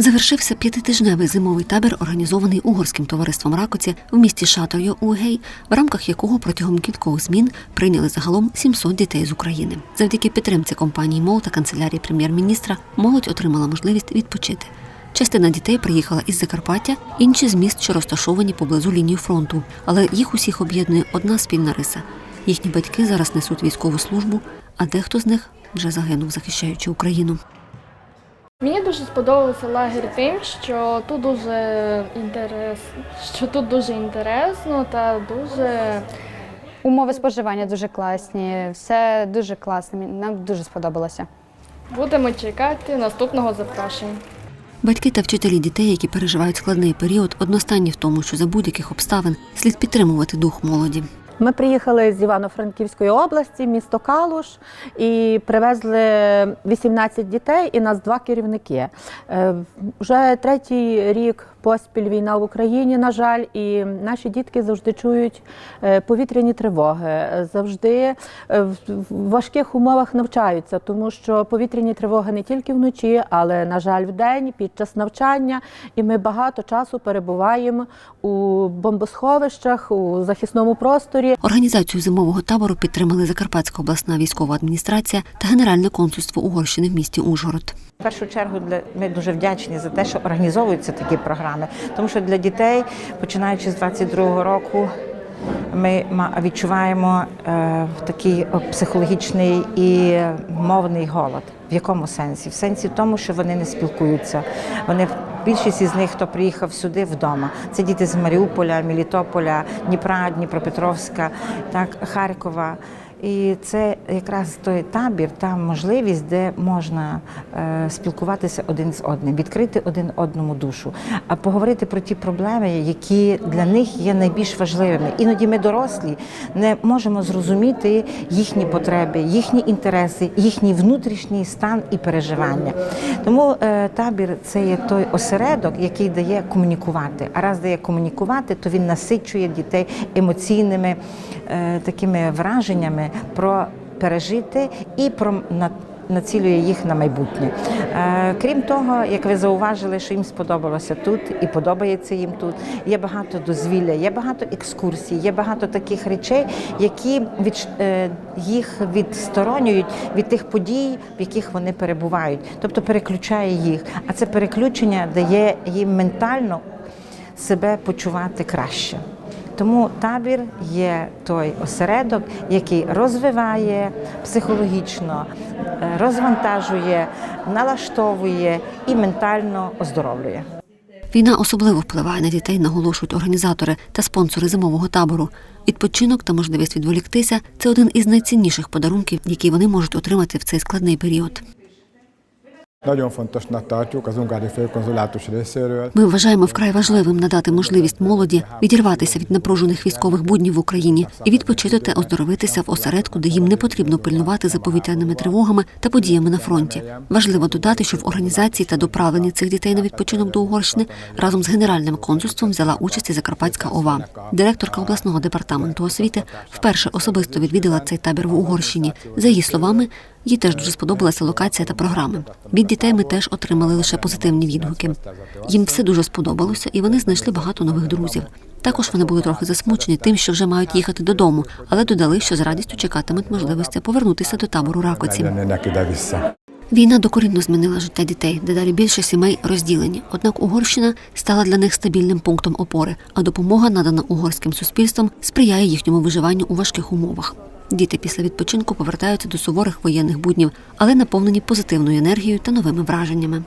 Завершився п'ятитижневий зимовий табір, організований угорським товариством Ракоці в місті Шатойо Угей, в рамках якого протягом кількох змін прийняли загалом 700 дітей з України. Завдяки підтримці компанії МОЛ та канцелярії прем'єр-міністра молодь отримала можливість відпочити. Частина дітей приїхала із Закарпаття, інші з міст, що розташовані поблизу лінії фронту, але їх усіх об'єднує одна спільна риса. Їхні батьки зараз несуть військову службу, а дехто з них вже загинув, захищаючи Україну. Мені дуже сподобався лагерь тим, що тут дуже інтерес, що тут дуже інтересно та дуже Умови споживання дуже класні, все дуже класно. Нам дуже сподобалося. будемо чекати наступного запрошення. Батьки та вчителі дітей, які переживають складний період, одностайні в тому, що за будь-яких обставин слід підтримувати дух молоді. Ми приїхали з Івано-Франківської області, місто Калуш, і привезли 18 дітей і нас два керівники. Е, Вже третій рік поспіль війна в Україні, на жаль, і наші дітки завжди чують е, повітряні тривоги, завжди е, в важких умовах навчаються, тому що повітряні тривоги не тільки вночі, але, на жаль, вдень, під час навчання. І ми багато часу перебуваємо у бомбосховищах, у захисному просторі. Організацію зимового табору підтримали Закарпатська обласна військова адміністрація та Генеральне консульство Угорщини в місті Ужгород. В першу чергу для ми дуже вдячні за те, що організовуються такі програми, тому що для дітей, починаючи з 22-го року, ми відчуваємо е, такий психологічний і мовний голод. В якому сенсі? В сенсі тому, що вони не спілкуються. Вони більшість із них, хто приїхав сюди вдома. Це діти з Маріуполя, Мелітополя, Дніпра, Дніпропетровська, так Харкова. І це якраз той табір, та можливість, де можна е, спілкуватися один з одним, відкрити один одному душу, а поговорити про ті проблеми, які для них є найбільш важливими. Іноді ми дорослі не можемо зрозуміти їхні потреби, їхні інтереси, їхній внутрішній стан і переживання. Тому е, табір це є той осередок, який дає комунікувати. А раз дає комунікувати, то він насичує дітей емоційними е, такими враженнями про пережити і про націлює їх на майбутнє. Е, Крім того, як ви зауважили, що їм сподобалося тут і подобається їм тут. Є багато дозвілля, є багато екскурсій, є багато таких речей, які від, е, їх відсторонюють від тих подій, в яких вони перебувають, тобто переключає їх. А це переключення дає їм ментально себе почувати краще. Тому табір є той осередок, який розвиває психологічно, е, розвантажує, налаштовує і ментально оздоровлює. Війна особливо впливає на дітей, наголошують організатори та спонсори зимового табору. Відпочинок та можливість відволіктися це один із найцінніших подарунків, які вони можуть отримати в цей складний період. Nagyon fontosnak tartjuk az ungári főkonzulátus részéről. Ми вважаємо вкрай важливим надати можливість молоді відірватися від напружених військових буднів в Україні і відпочити та оздоровитися в осередку, де їм не потрібно пильнувати за повітряними тривогами та подіями на фронті. Важливо додати, що в організації та доправленні цих дітей на відпочинок до Угорщини разом з генеральним консульством взяла участь і Закарпатська ОВА. Директорка обласного департаменту освіти вперше особисто відвідала цей табір в Угорщині. За її словами, їй теж дуже сподобалася локація та програми. Від дітей ми теж отримали лише позитивні відгуки. Їм все дуже сподобалося, і вони знайшли багато нових друзів. Також вони були трохи засмучені тим, що вже мають їхати додому, але додали, що з радістю чекатимуть можливості повернутися до табору Ракоці. Війна докорінно змінила життя дітей, дедалі більше сімей розділені. Однак Угорщина стала для них стабільним пунктом опори, а допомога, надана угорським суспільством, сприяє їхньому виживанню у важких умовах. Діти після відпочинку повертаються до суворих воєнних буднів, але наповнені позитивною енергією та новими враженнями.